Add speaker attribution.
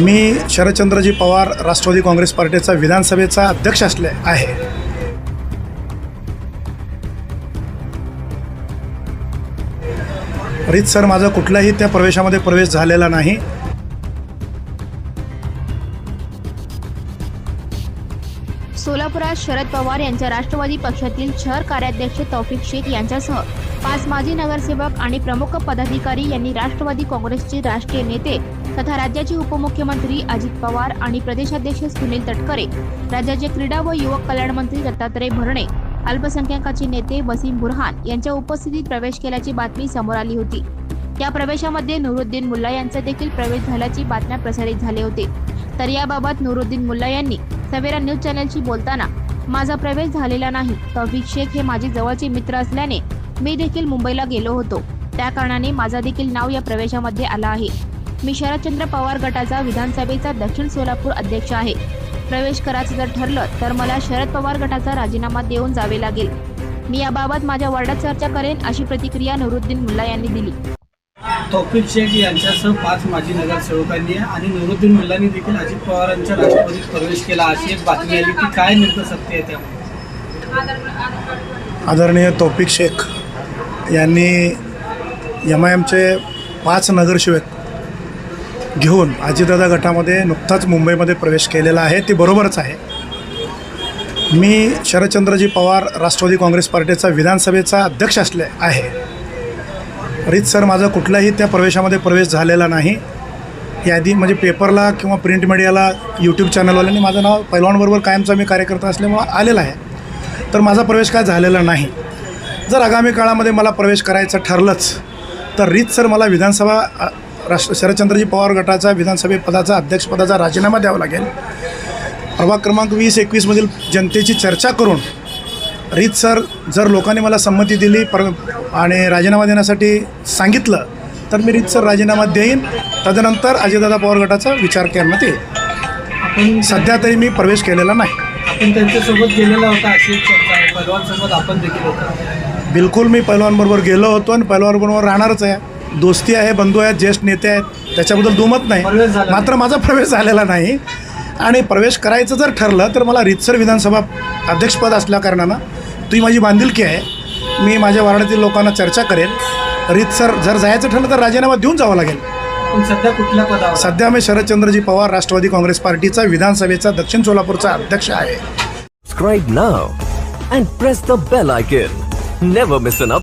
Speaker 1: मी शरदचंद्रजी पवार राष्ट्रवादी काँग्रेस पार्टीचा विधानसभेचा अध्यक्ष असले आहे. सर माझा कुठलाही त्या प्रवेशामध्ये प्रवेश झालेला नाही.
Speaker 2: सोलापुरात शरद पवार यांच्या राष्ट्रवादी पक्षातील शहर कार्याध्यक्ष तौफिक शेख यांच्यासह पाच माजी नगरसेवक आणि प्रमुख पदाधिकारी यांनी राष्ट्रवादी काँग्रेसचे राष्ट्रीय नेते तथा राज्याचे उपमुख्यमंत्री अजित पवार आणि प्रदेशाध्यक्ष सुनील तटकरे राज्याचे क्रीडा व युवक कल्याण मंत्री दत्तात्रय भरणे अल्पसंख्याकाचे नेते वसीम बुरहान यांच्या उपस्थितीत प्रवेश केल्याची बातमी समोर आली होती. या प्रवेशामध्ये नुरुद्दीन मुल्ला यांचा देखील प्रवेश झाल्याची बातम्या प्रसारित झाले होते. तर याबाबत नुरुद्दीन मुल्ला यांनी सवेरा न्यूज चॅनलशी बोलताना माझा प्रवेश झालेला नाही तौफिक शेख हे माझे जवळचे मित्र असल्याने मी देखील मुंबईला गेलो होतो. त्या कारणाने माझा देखील नाव या प्रवेशामध्ये आला आहे. मी शरदचंद्र पवार गटाचा विधानसभेचा दक्षिण सोलापूर अध्यक्ष आहे. प्रवेश करायचं जर ठरलं तर मला शरद पवार गटाचा राजीनामा देऊन जावे लागेल. मी याबाबत माझ्या वर्डात चर्चा करेन अशी प्रतिक्रिया नुरुद्दीन मुल्ला यांनी दिली.
Speaker 3: तौफिक शेख यांच्यासह पाच माजी नगरसेवकांनी आणि नुरुद्दीन मुल्लांनी देखील अजित पवारांच्या राष्ट्रवादीत प्रवेश केला. अशी एक बातमी आली ती काय नेमकं सत्य आहे त्यामध्ये?
Speaker 1: आदरणीय तौफिक शेख यांनी एम आय एमचे पाच नगरसेवक घेऊन आजीदादा गटामध्ये नुकताच मुंबईमध्ये प्रवेश केलेला आहे. ते बरोबरच आहे. मी शरदचंद्रजी पवार राष्ट्रवादी काँग्रेस पार्टीचा विधानसभेचा अध्यक्ष असले आहे. रीत सर माझा कुठलाही त्या प्रवेशामध्ये प्रवेश झालेला नाही. यादी म्हणजे पेपरला किंवा प्रिंट मीडियाला यूट्यूब चॅनलवाल्यांनी माझं नाव पैलवानबरोबर कायमचा मी कार्यकर्ता असल्यामुळं आलेला आहे. तर माझा प्रवेश काय झालेला नाही. जर आगामी काळामध्ये मला प्रवेश करायचं ठरलंच तर रीत सर मला विधानसभा राष्ट्र शरदचंद्रजी पवार गटाचा विधानसभेपदाचा अध्यक्षपदाचा राजीनामा द्यावा लागेल. प्रभाग क्रमांक वीस एकवीसमधील जनतेची चर्चा करून रीतसर जर लोकांनी मला संमती दिली पर आणि राजीनामा देण्यासाठी सांगितलं तर मी रीतसर राजीनामा देईन. तदनंतर अजितदादा पवार गटाचा विचार करण्यात येईल. सध्या तरी मी प्रवेश केलेला नाही.
Speaker 3: आपण त्यांच्यासोबत गेलेला होता अशी एक चर्चा आहे. पलवानसोबत आपण देखील होता.
Speaker 1: बिलकुल मी पैलवानबरोबर गेलो होतो आणि पैलवानबरोबर राहणारच आहे. दोस्ती आहे बंधू आहेत ज्येष्ठ नेते आहेत त्याच्याबद्दल दुमत नाही. मात्र माझा प्रवेश झालेला नाही. आणि प्रवेश करायचं जर ठरलं तर मला रीतसर विधानसभा अध्यक्षपद असल्या कारणानं ती माझी बांधिलकी आहे. मी माझ्या वार्डातील लोकांना चर्चा करेन रीतसर जर जायचं ठरलं तर राजीनामा देऊन जावं लागेल.
Speaker 3: सध्या कुठल्या पदावर?
Speaker 1: सध्या मी शरदचंद्रजी पवार राष्ट्रवादी काँग्रेस पार्टीचा विधानसभेचा दक्षिण सोलापूरचा अध्यक्ष आहे.
Speaker 4: Subscribe now and press the bell icon. Never miss an update.